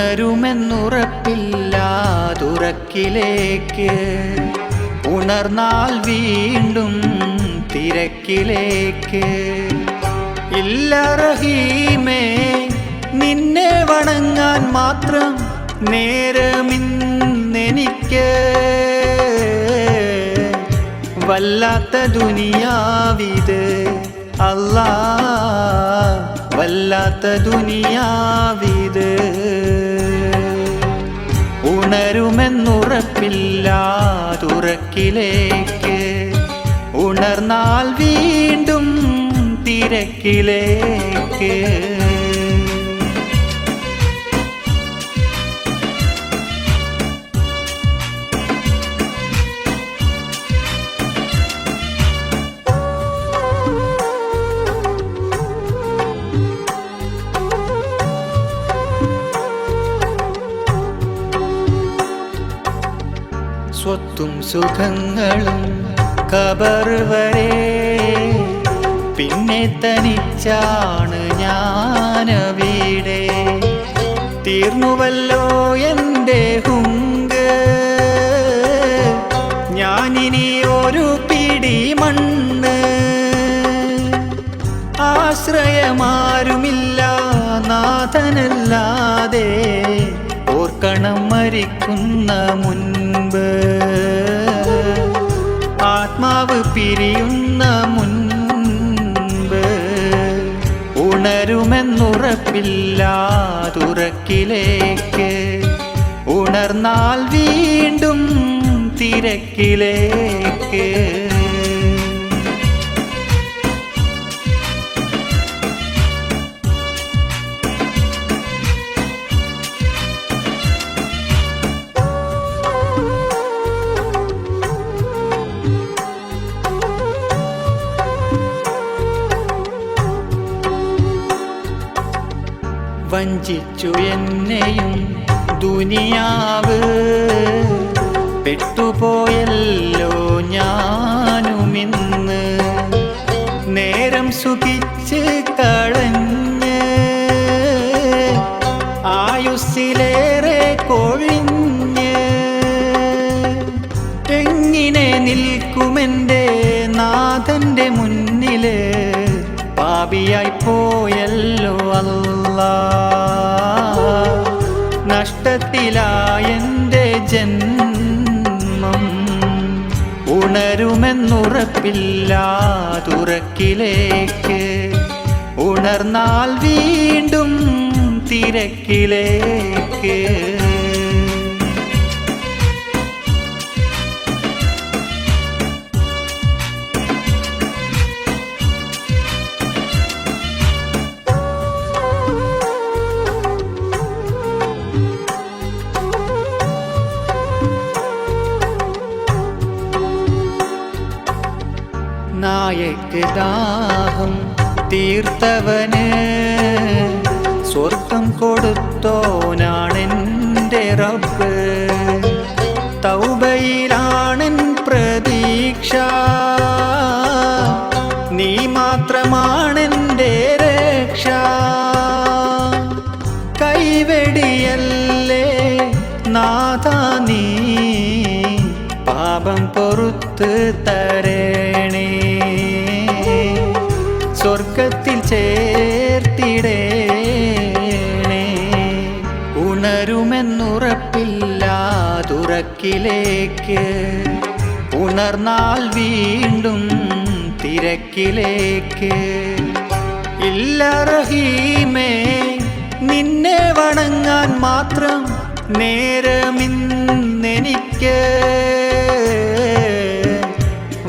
ഉണരുമെന്നുറപ്പില്ലാതുറക്കിലേക്ക്. ഉണർന്നാൽ വീണ്ടും തിരക്കിലേക്ക്. ഇല്ല റഹീമേ നിന്നെ വണങ്ങാൻ മാത്രം നേരമിന്നെനിക്ക്. വല്ലാത്ത ദുനിയാവിത് അല്ലാ വല്ലാത്ത ദുനിയാവിത് ഉണരുമെന്നുറപ്പില്ലാതുറക്കിലേക്ക് ഉണർന്നാൽ വീണ്ടും തിരക്കിലേക്ക്. സ്വത്തും സുഖങ്ങളും കബർ വരെ. പിന്നെ തനിച്ചാണ് ഞാനവിടെ തീർന്നുവല്ലോ എന്റെ ഹുങ്ക്. ഞാനിനി ഒരു പിടി മണ്ണ്. ആശ്രയമാരുമില്ല നാഥനല്ലാതെ. ഓർക്കണം മരിക്കുന്ന മുൻപ്. ആത്മാവ് പിരിയുന്ന മുൻപ് ഉണരുമെന്നുറപ്പില്ലാതുറക്കിലേക്ക്. ഉണർന്നാൽ വീണ്ടും തിരക്കിലേക്ക്. വഞ്ചിച്ചു എന്നെയും ദുനിയാവ് പെട്ടുപോയല്ലോ ഞാനുമിന്ന്. നേരം സുഖിച്ച് കളഞ്ഞ് ആയുസ്സിലേറെ കൊഴിഞ്ഞ് എങ്ങനെ നിൽക്കുമെന്റെ നാഥന്റെ മുന്നിൽ പാപിയായി പോയല്ലോ അല്ല. നഷ്ടത്തിലായെന്റെ ജന്മം. ഉണരുമെന്നുറപ്പില്ലാതുറക്കിലേക്ക് ഉണർന്നാൽ വീണ്ടും തിരക്കിലേക്ക്. നായക്ക് ദാഹം തീർത്തവന്. സ്വർഗം കൊടുത്തോനാണെന്റെ റബ്ബ്. തൗബയിലാണൻ പ്രതീക്ഷ. നീ മാത്രമാണെന്റെ രക്ഷ. കൈവെടിയല്ലേ നാഥ നീ. പാപം പൊറുത്ത് തരണേ ഉണരുമെന്നുറപ്പില്ലാതുറക്കിലേക്ക് ഉണർന്നാൽ വീണ്ടും തിരക്കിലേക്ക്. ഇല്ല റഹീമേ നിന്നെ വണങ്ങാൻ മാത്രം നേരമിന്നെനിക്ക്.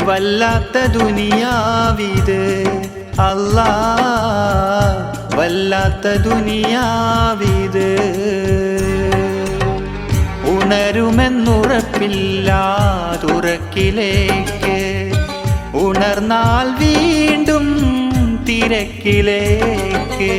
വല്ലാത്ത ദുനിയാവിത് അല്ലാ വല്ലാത്ത ദുനിയാവിത് ഉണരുമെന്നുറപ്പില്ലാതുറക്കിലേക്ക്. ഉണർന്നാൽ വീണ്ടും തിരക്കിലേക്ക്.